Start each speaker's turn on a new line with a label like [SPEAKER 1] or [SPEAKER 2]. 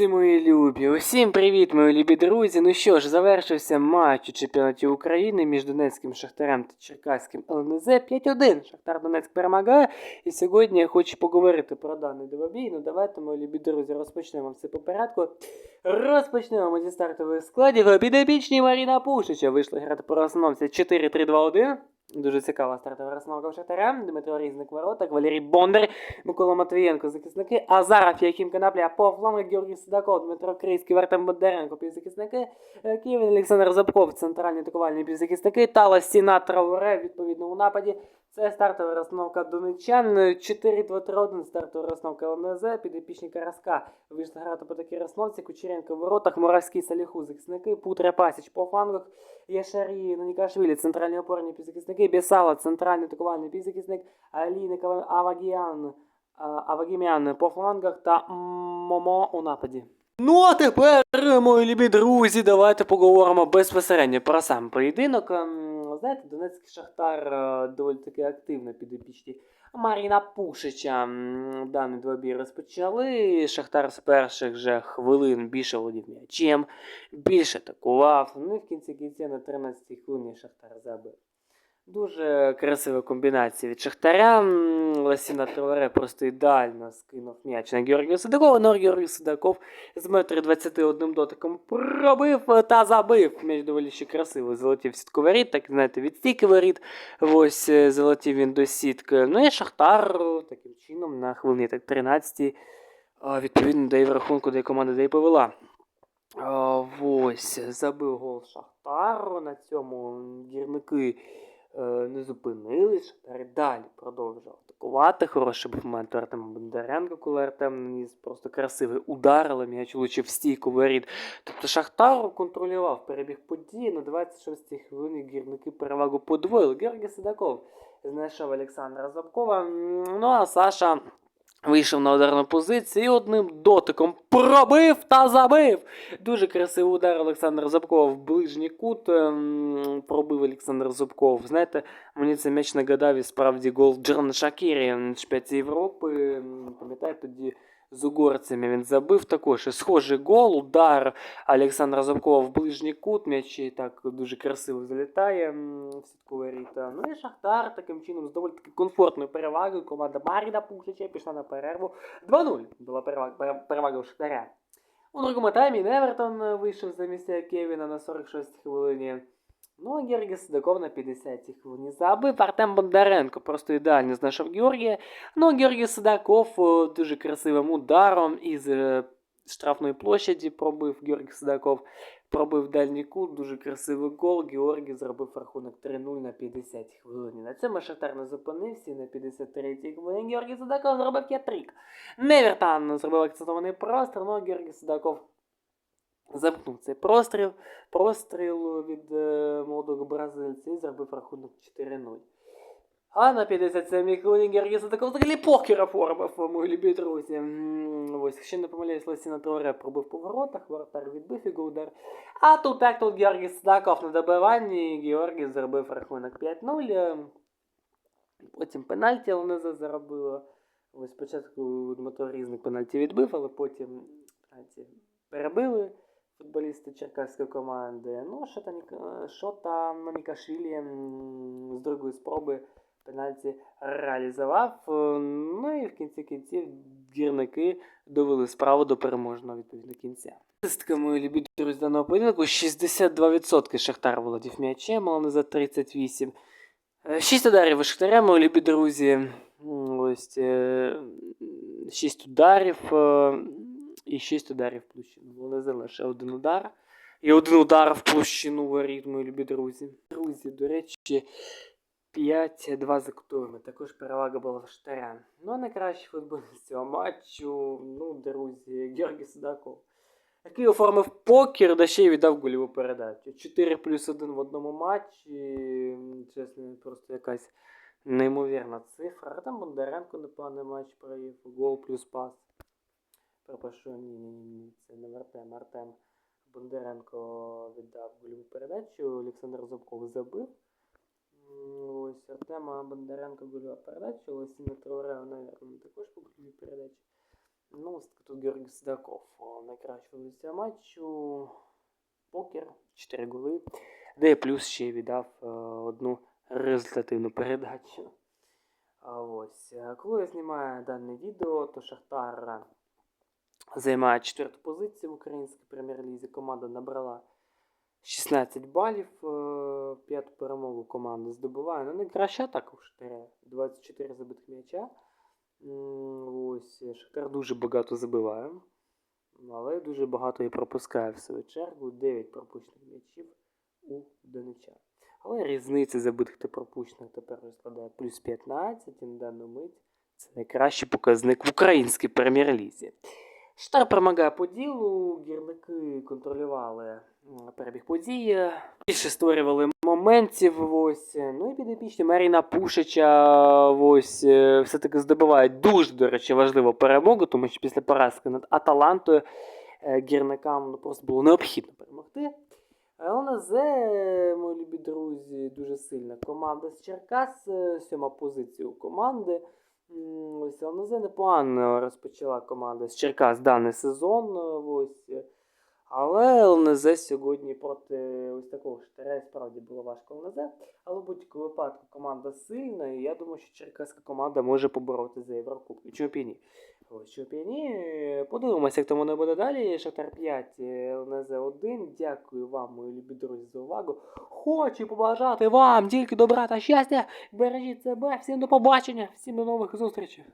[SPEAKER 1] Друзі мої любі, усім привіт, мої любі друзі. Ну що ж, завершився матч у чемпіонаті України між Донецьким Шахтарем та Черкаським ЛНЗ 5-1. Шахтар Донецьк перемагає. І сьогодні я хочу поговорити про даний двобій. Ну давайте, мої любі друзі, розпочнемо все по порядку. Розпочнемо ми зі стартових складів. Підопічні Маріна Пушича вийшли грати по основці 4-3-2-1. Дуже цікава стартова розстановка Шахтаря. Дмитро Різник воротах, Валерій Бондар, Микола Матвієнко захисники, Азаров, Яким Канапля, по флангах Георгій Судаков, Дмитро Крийський, Вартем Бондаренко, півзахисники, е, Київ Олександр Забков, центральні атакувальні півзахисники, Тала Сіна Трауре, відповідно у нападі. Це стартова розстановка донечан. 4-2-3-1 стартова розстановка ЛНЗ, підопічні Караска. Вийшли грати по такій розстановці. Кучеренко в воротах, Моравський Саліху захисники, Путра Пасіч по флангах, Яшарі, Нанікашвілі, центральні опорні півзахисники, Бєсала, центральний атакувальний півзахисник, Аліник Авагіян, Авагімян по флангах та Момо у нападі. Ну а тепер, мої любі друзі, давайте поговоримо безпосередньо про сам поєдинок. Знаєте, Донецький Шахтар е, доволі таки активно підопічні Маріна Пушича. Даний двобій розпочали. Шахтар з перших же хвилин більше володів м'ячем, більше атакував. Ну і в кінці кінця на 13-й хвилині Шахтар забив. Дуже красива комбінація від Шахтаря. Ласіна Троваре просто ідеально скинув м'яч на Георгія Судакова, но Георгій Судаков з метри 21 дотиком пробив та забив. М'яч доволі ще красиво залетів в сітку воріт, так знаєте, від стійки воріт. Ось е, залетів він до сітки. Ну і Шахтар е, таким чином на хвилині так 13 відповідно дає в рахунку, де команда де й повела. Ось, забив гол Шахтар. На цьому гірники е, не зупинились. Далі продовжував атакувати. Хороший був момент у Артема Бондаренко, коли Артем наніс просто красивий удар, але м'яч влучив стійку воріт. Тобто Шахтар контролював перебіг події. На 26-й хвилині гірники перевагу подвоїли. Георгій Сидаков знайшов Олександра Забкова. Ну а Саша. Вийшов на ударну позицію і одним дотиком пробив та забив. Дуже красивий удар Олександра Зубкова в ближній кут. ем, Пробив Олександр Зубков. Знаєте, мені цей м'яч нагадав і справді гол Джерна Шакірі на чемпіонаті Європи. Пам'ятаєте, тоді з угорцями він забив також. І схожий гол, удар Олександра Зубкова в ближній кут. М'яч і так дуже красиво залітає в сітку воріта. Ну і Шахтар таким чином з доволі таки комфортною перевагою. Команда Маріна Пушича пішла на перерву. 2-0 була перевага, перевага у Шахтаря. У другому таймі Невертон вийшов за місця Кевіна на 46-й хвилині. Ну, а Георгій Сидаков на 50-й хвилині забив. Артем Бондаренко просто ідеально знайшов Георгія. Ну, Сидаков е, дуже красивим ударом із е, штрафної площаді пробив Георгій Сидаков. Пробив дальній кут, дуже красивий гол. Георгій зробив рахунок 3-0 на 50 хвилині. На цьому Шахтар не зупинився. На 53-й хвилині Георгій Судаков зробив хет-трик. Невертан зробив акцентований простір, але Георгій Судаков замкнув цей простріл. Простріл від е, молодого бразильця і зробив рахунок 4-0. А на 57-й хвилині Георгій Судаков взагалі покер оформив, мої любі друзі. М, Ось, ще не помиляюсь, Лосіна Торе пробив по воротах, воротар відбив його удар. А тут так тут Георгій Судаков на добиванні, і зробив рахунок 5-0. е, Потім пенальті ЛНЗ заробило. Ось спочатку Дмитро Різник пенальті відбив, але потім пенальті перебили футболісти черкаської команди. Ну, що та, Ніка- Манікашвілі з другої спроби пенальті реалізував. Е, Ну і в кінці кінців гірники довели справу до переможного відповідно кінця. Статистика, мої любі друзі даного поєдинку 62% Шахтар володів м'ячем, але за 38. Е, Шість ударів у Шахтаря, мої любі друзі. Ось е, шість ударів е, і шість ударів в площину. Вони один удар. І один удар в площину воріт, мої любі друзі. Друзі, до речі, 5-2 за кутовими. Також перевага була в Шахтаря. Ну, а найкращий футболіст цього матчу, ну, друзі, Георгій Судаков. Який оформив покер, да ще й віддав гольову передачу. 4 плюс 1 в одному матчі. Чесно, просто якась неймовірна цифра. А там Бондаренко непоганий матч провів. Гол плюс пас. Перепрошую, ні, ні, ні, це не Артем. Артем Бондаренко віддав гольову передачу. Олександр Зубков забив. Ось Артема Бондаренко гольова передача. Лосіна Троре, навірно, також по гольовій передачі. Ну, тут Георгій Судаков. о, Найкращий лиця матчу. Покер, 4 голи. Де плюс ще віддав е, одну результативну передачу. Ось. е, Коли я знімаю дане відео, то Шахтар займає четверту позицію в українській прем'єр-лізі. Команда набрала 16 балів. е, П'яту перемогу команда здобуває. Ну, найкраща так у Шахтаря. 24 забитих м'яча. Ось Шахтар дуже багато забиває. Але дуже багато і пропускає в свою чергу. 9 пропущених м'ячів у Донеча. Але різниця забитих та пропущених тепер вже складає плюс 15 і на дану мить. Це найкращий показник в українській прем'єр-лізі. Штар перемагає по ділу, гірники контролювали перебіг події, більше створювали моментів. Ось. Ну і підопічні Маріна Пушича ось, все-таки здобувають дуже, до речі, важливу перемогу, тому що після поразки над Аталантою е, гірникам ну, просто було необхідно перемогти. ЛНЗ, мої любі друзі, дуже сильна команда з Черкас, е, сьома позиція у команди. Ось ЛНЗ непогано розпочала команда з Черкас даний сезон. е, Ось. Е, Але ЛНЗ сьогодні проти ось такого штаря справді було важко ЛНЗ. Але в будь-якому випадку команда сильна, і я думаю, що черкаська команда може побороти за Єврокубки. Чому б і ні? Ось б. Подивимося, як тому не буде далі. Шахтар 5, ЛНЗ 1. Дякую вам, мої любі друзі, за увагу. Хочу побажати вам тільки добра та щастя. Бережіть себе. Всім до побачення, всім до нових зустрічей.